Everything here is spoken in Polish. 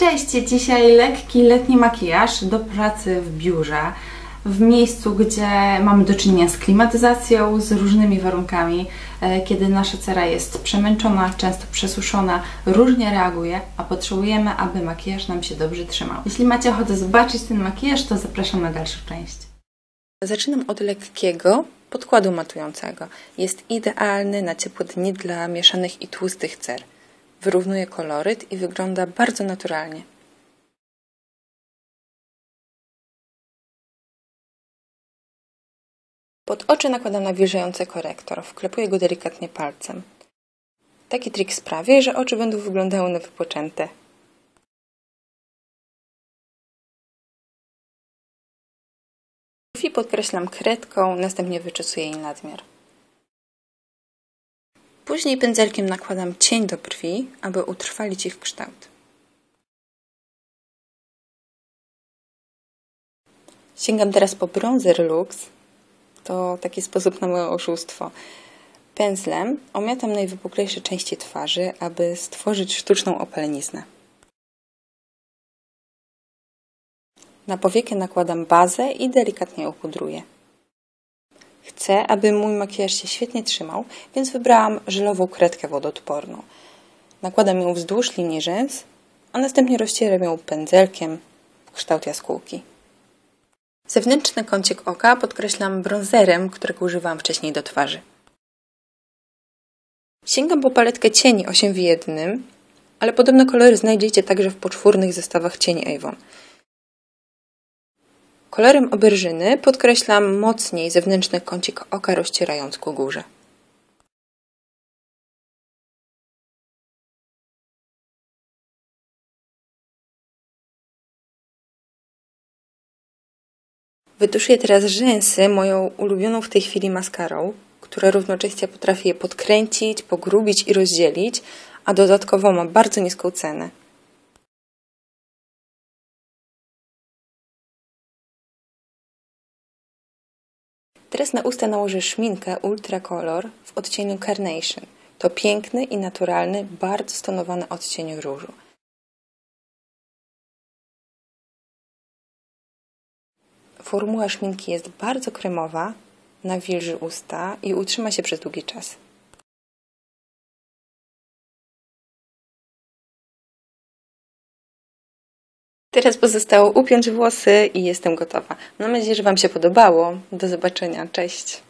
Cześć, dzisiaj lekki letni makijaż do pracy w biurze, w miejscu, gdzie mamy do czynienia z klimatyzacją, z różnymi warunkami, e, kiedy nasza cera jest przemęczona, często przesuszona, różnie reaguje, a potrzebujemy, aby makijaż nam się dobrze trzymał. Jeśli macie ochotę zobaczyć ten makijaż, to zapraszam na dalszą część. Zaczynam od lekkiego podkładu matującego. Jest idealny na ciepłe dni dla mieszanych i tłustych cer wyrównuje koloryt i wygląda bardzo naturalnie. Pod oczy nakładam nawilżający korektor, wklepuję go delikatnie palcem. Taki trik sprawi, że oczy będą wyglądały na wypoczęte. Brwi podkreślam kredką, następnie wyczesuję jej nadmiar. Później pędzelkiem nakładam cień do brwi, aby utrwalić ich kształt. Sięgam teraz po bronzer Lux. To taki sposób na moje oszustwo. Pędzlem omiatam najwypuklejsze części twarzy, aby stworzyć sztuczną opaleniznę. Na powiekę nakładam bazę i delikatnie ją pudruję. Chcę, aby mój makijaż się świetnie trzymał, więc wybrałam żelową kredkę wodoodporną. Nakładam ją wzdłuż linii rzęs, a następnie rozcieram ją pędzelkiem w kształt jaskółki. Zewnętrzny kącik oka podkreślam bronzerem, którego używałam wcześniej do twarzy. Sięgam po paletkę cieni 8 w 1, ale podobne kolory znajdziecie także w poczwórnych zestawach cieni Avon. Kolorem oberżyny podkreślam mocniej zewnętrzny kącik oka, rozcierając ku górze. Wytuszuję teraz rzęsy moją ulubioną w tej chwili maskarą, która równocześnie potrafi je podkręcić, pogrubić i rozdzielić, a dodatkowo ma bardzo niską cenę. Teraz na usta nałożę szminkę Ultra Color w odcieniu Carnation. To piękny i naturalny, bardzo stonowany odcień różu. Formuła szminki jest bardzo kremowa, nawilży usta i utrzyma się przez długi czas. Teraz pozostało upiąć włosy i jestem gotowa. Mam nadzieję, że Wam się podobało. Do zobaczenia. Cześć!